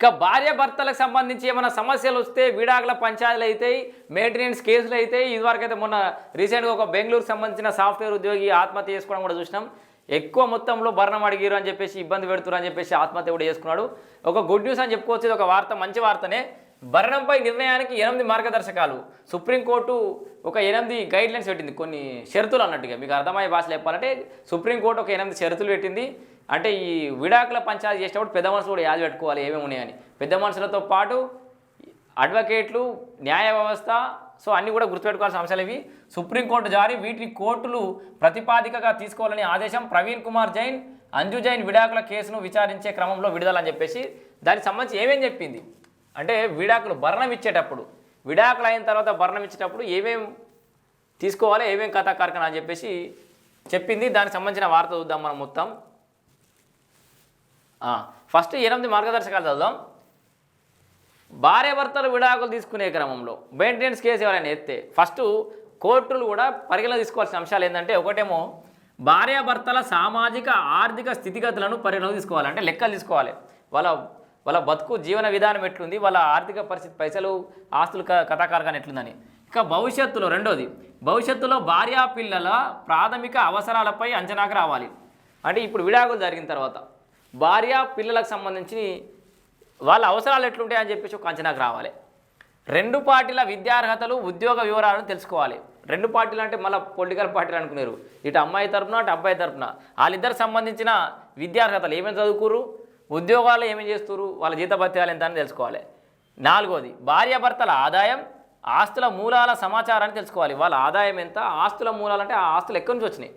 ఇక భార్య భర్తలకు సంబంధించి ఏమైనా సమస్యలు వస్తే విడాకుల పంచాయతీలు అవుతాయి మెయింటెనెన్స్ కేసులు అవుతాయి ఇదివరకైతే మొన్న రీసెంట్గా ఒక బెంగళూరుకు సంబంధించిన సాఫ్ట్వేర్ ఉద్యోగి ఆత్మహత్య చేసుకోవడం కూడా చూసినాం. ఎక్కువ మొత్తంలో భరణం అడిగిరు అని చెప్పేసి ఇబ్బంది పెడుతున్నారు అని చెప్పేసి ఆత్మహత్య కూడా చేసుకున్నాడు. ఒక గుడ్ న్యూస్ అని చెప్పుకోవచ్చు ఒక వార్త మంచి వార్తనే. భరణంపై నిర్ణయానికి ఎనిమిది మార్గదర్శకాలు. సుప్రీంకోర్టు ఒక ఎనిమిది గైడ్లైన్స్ పెట్టింది కొన్ని షరతులు అన్నట్టుగా. మీకు అర్థమయ్యే భాషలో చెప్పాలంటే సుప్రీంకోర్టు ఒక ఎనిమిది షరతులు పెట్టింది. అంటే ఈ విడాకుల పంచాయతీ చేసేటప్పుడు పెద్ద మనుషులు కూడా యాద పెట్టుకోవాలి ఏమేమి ఉన్నాయని. పెద్ద మనుషులతో పాటు అడ్వకేట్లు న్యాయ వ్యవస్థ సో అన్నీ కూడా గుర్తుపెట్టుకోవాల్సిన అంశాలు ఇవి. సుప్రీంకోర్టు జారీ వీటిని కోర్టులు ప్రతిపాదికగా తీసుకోవాలని ఆదేశం ప్రవీణ్ కుమార్ జైన్ అంజు జైన్ విడాకుల కేసును విచారించే క్రమంలో విడుదలని చెప్పేసి దానికి సంబంధించి ఏమేం చెప్పింది? అంటే విడాకులు భరణం ఇచ్చేటప్పుడు విడాకులు అయిన తర్వాత భరణం ఇచ్చేటప్పుడు ఏమేం తీసుకోవాలి ఏమేం కథా కార్యక్రమం అని చెప్పేసి చెప్పింది. దానికి సంబంధించిన వార్త చూద్దాం మనం మొత్తం. ఫస్ట్ ఎనిమిది మార్గదర్శకాలు చదువుదాం. భార్యాభర్తలు విడాకులు తీసుకునే క్రమంలో మెయింటెనెన్స్ కేసు ఎవరైనా ఎత్తే ఫస్ట్ కోర్టులు కూడా పరిగణన తీసుకోవాల్సిన అంశాలు ఏంటంటే ఒకటేమో భార్యాభర్తల సామాజిక ఆర్థిక స్థితిగతులను పరిగణన తీసుకోవాలి. అంటే లెక్కలు తీసుకోవాలి. వాళ్ళ వాళ్ళ బతుకు జీవన విధానం ఎట్లుంది? వాళ్ళ ఆర్థిక పరిస్థితి పైసలు ఆస్తులు క- కథాకారకాన్ని ఎట్లుందని. ఇక భవిష్యత్తులో రెండోది భవిష్యత్తులో భార్యా పిల్లల ప్రాథమిక అవసరాలపై అంచనాకు రావాలి. అంటే ఇప్పుడు విడాకులు జరిగిన తర్వాత భార్య పిల్లలకు సంబంధించి వాళ్ళ అవసరాలు ఎట్లుంటాయి అని చెప్పేసి ఒక అంచనాకు రావాలి. రెండు పార్టీల విద్యార్హతలు ఉద్యోగ వివరాలను తెలుసుకోవాలి. రెండు పార్టీలు అంటే మళ్ళీ పొలిటికల్ పార్టీలు అనుకున్నారు ఇటు అమ్మాయి తరపున అటు అబ్బాయి తరపున. వాళ్ళిద్దరికి సంబంధించిన విద్యార్హతలు ఏమేమి చదువుకురు ఉద్యోగాలు ఏమేమి చేస్తున్నారు వాళ్ళ జీతభత్యాలు ఎంత అని తెలుసుకోవాలి. నాలుగోది భార్యాభర్తల ఆదాయం ఆస్తుల మూలాల సమాచారాన్ని తెలుసుకోవాలి. వాళ్ళ ఆదాయం ఎంత ఆస్తుల మూలాలు అంటే ఆ ఆస్తులు ఎక్కడి నుంచి వచ్చినాయి?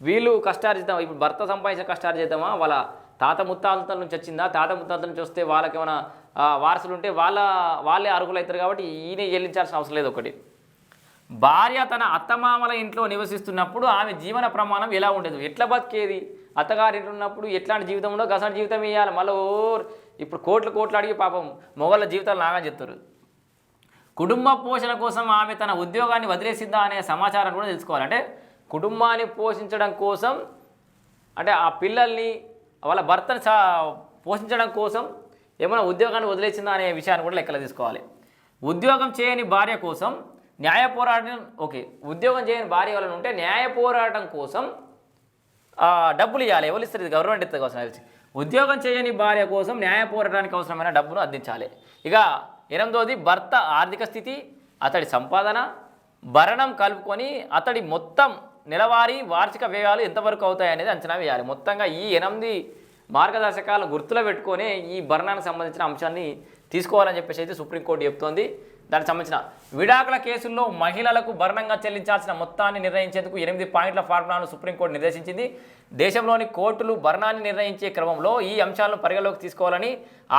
వీళ్ళు కష్టార్జితం ఇప్పుడు భర్త సంపాదించిన కష్టార్జితమా? వాళ్ళ తాత ముత్తాతల నుంచి వచ్చిందా? తాత ముత్తాతల నుంచి వస్తే వాళ్ళకి ఏమైనా వారసులు ఉంటే వాళ్ళ వాళ్ళే అర్హులవుతారు కాబట్టి ఈయన చెల్లించాల్సిన అవసరం లేదు ఒకటి. భార్య తన అత్తమామల ఇంట్లో నివసిస్తున్నప్పుడు ఆమె జీవన ప్రమాణం ఎలా ఉండేది? ఎట్లా బతికేది? అత్తగారింట్లో ఉన్నప్పుడు ఎట్లాంటి జీవితంలో ఉండో గసంటి జీవితం వేయాలి మళ్ళీ ఇప్పుడు కోట్లు కోట్లు అడిగి పాపం మొగళ్ళ జీవితాలు నాగా చెప్తారు. కుటుంబ పోషణ కోసం ఆమె తన ఉద్యోగాన్ని వదిలేసిందా అనే సమాచారం కూడా తెలుసుకోవాలి. అంటే కుటుంబాన్ని పోషించడం కోసం అంటే ఆ పిల్లల్ని వాళ్ళ భర్తను సా పోషించడం కోసం ఏమైనా ఉద్యోగాన్ని వదిలేసిందా అనే విషయాన్ని కూడా లెక్కలు తీసుకోవాలి. ఉద్యోగం చేయని భార్య కోసం న్యాయ పోరాటం ఓకే ఉద్యోగం చేయని భార్య వాళ్ళని ఉంటే న్యాయ పోరాటం కోసం డబ్బులు ఇవ్వాలి ఎవరు ఇస్తారు? ఇది గవర్నమెంట్ ఇస్తుంది కోసం తెలిసి. ఉద్యోగం చేయని భార్య కోసం న్యాయ పోరాటానికి అవసరమైన డబ్బును అందించాలి. ఇక ఎనిమిదోది భర్త ఆర్థిక స్థితి అతడి సంపాదన భరణం కలుపుకొని అతడి మొత్తం నెలవారీ వార్షిక వ్యయాలు ఎంతవరకు అవుతాయి అనేది అంచనా వేయాలి. మొత్తంగా ఈ ఎనిమిది మార్గదర్శకాలు గుర్తులో పెట్టుకొని ఈ భరణానికి సంబంధించిన అంశాన్ని తీసుకోవాలని చెప్పేసి అయితే సుప్రీంకోర్టు చెప్తోంది. దానికి సంబంధించిన విడాకుల కేసుల్లో మహిళలకు భరణంగా చెల్లించాల్సిన మొత్తాన్ని నిర్ణయించేందుకు ఎనిమిది పాయింట్ల ఫార్ములాను సుప్రీంకోర్టు నిర్దేశించింది. దేశంలోని కోర్టులు భరణాన్ని నిర్ణయించే క్రమంలో ఈ అంశాలను పరిగణలోకి తీసుకోవాలని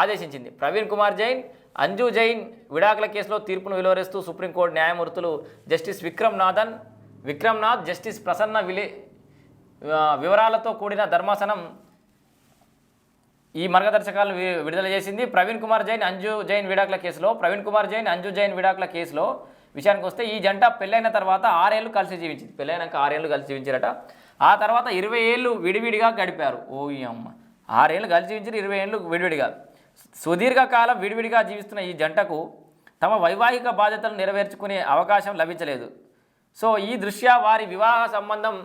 ఆదేశించింది. ప్రవీణ్ కుమార్ జైన్ అంజు జైన్ విడాకుల కేసులో తీర్పును వెలువరిస్తూ సుప్రీంకోర్టు న్యాయమూర్తులు జస్టిస్ విక్రమ్ నాథన్ విక్రమ్నాథ్ జస్టిస్ ప్రసన్న విలే వివరాలతో కూడిన ధర్మాసనం ఈ మార్గదర్శకాలను విడుదల చేసింది. ప్రవీణ్ కుమార్ జైన్ అంజు జైన్ విడాకుల కేసులో ప్రవీణ్ కుమార్ జైన్ అంజు జైన్ విడాకుల కేసులో విషయానికి వస్తే ఈ జంట పెళ్ళైన తర్వాత ఆరేళ్ళు కలిసి జీవించింది. పెళ్ళైనాక ఆరేళ్ళు కలిసి జీవించారట. ఆ తర్వాత ఇరవై ఏళ్ళు విడివిడిగా గడిపారు. ఓ అమ్మ. ఆరేళ్ళు కలిసి జీవించారు ఇరవై ఏళ్ళు విడివిడిగా. సుదీర్ఘకాలం విడివిడిగా జీవిస్తున్న ఈ జంటకు తమ వైవాహిక బాధ్యతలు నెరవేర్చుకునే అవకాశం లభించలేదు. సో ఈ దృష్ట్యా వారి వివాహ సంబంధం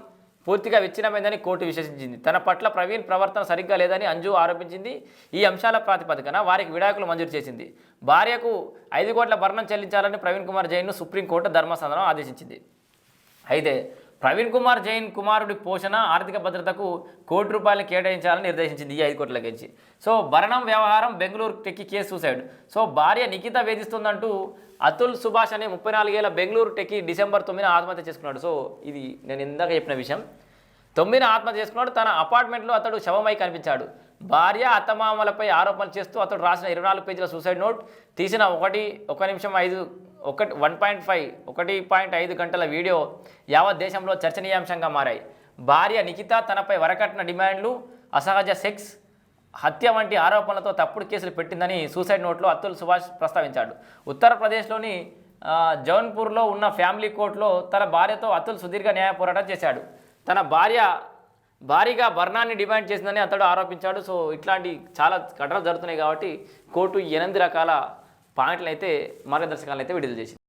పూర్తిగా విచ్ఛిన్నమైందని కోర్టు విశ్వసించింది. తన పట్ల ప్రవీణ్ ప్రవర్తన సరిగ్గా లేదని అంజు ఆరోపించింది. ఈ అంశాల ప్రాతిపదికన వారికి విడాకులు మంజూరు చేసింది. భార్యకు ఐదు కోట్ల భరణం చెల్లించాలని ప్రవీణ్ కుమార్ జైన్ను సుప్రీంకోర్టు ధర్మసదనం ఆదేశించింది. అయితే ప్రవీణ్ కుమార్ జైన్ కుమారుడి పోషణ ఆర్థిక భద్రతకు కోటి రూపాయలు కేటాయించాలని నిర్దేశించింది ఈ ఐదు కోట్ల గురించి సో భరణం వ్యవహారం Bengaluru techie case suicide. So భార్య నిఖిత వేధిస్తుందంటూ అతుల్ సుభాష్ అనే ముప్పై నాలుగేళ్ళ బెంగళూరు టెక్కి డిసెంబర్ తొమ్మిదిన ఆత్మహత్య చేసుకున్నాడు. సో ఇది నేను ఇందాక చెప్పిన విషయం. తొమ్మిదిన ఆత్మహత్య చేసుకున్నాడు. తన అపార్ట్మెంట్లో అతడు శవమై కనిపించాడు. భార్య అత్తమామలపై ఆరోపణలు చేస్తూ అతడు రాసిన ఇరవై నాలుగు పేజీల సూసైడ్ నోట్. తీసిన ఒకటి ఒక నిమిషం ఐదు ఒకటి వన్ పాయింట్ ఫైవ్ ఒకటి పాయింట్ ఐదు గంటల వీడియో యావత్ దేశంలో చర్చనీయాంశంగా మారాయి. భార్య నిఖిత తనపై వరకట్న డిమాండ్లు అసహజ సెక్స్ హత్య వంటి ఆరోపణలతో తప్పుడు కేసులు పెట్టిందని సూసైడ్ నోట్లో అతుల్ సుభాష్ ప్రస్తావించాడు. ఉత్తరప్రదేశ్లోని జౌన్పూర్లో ఉన్న ఫ్యామిలీ కోర్టులో తన భార్యతో అతుల్ సుదీర్ఘ న్యాయ పోరాటం చేశాడు. తన భార్య భారీగా భరణాన్ని డిమాండ్ చేసిందని అతడు ఆరోపించాడు. సో ఇట్లాంటి చాలా ఘటనలు జరుగుతున్నాయి కాబట్టి కోర్టు ఎనిమిది రకాల పాయింట్లు అయితే మార్గదర్శకాలను అయితే విడుదల చేసింది.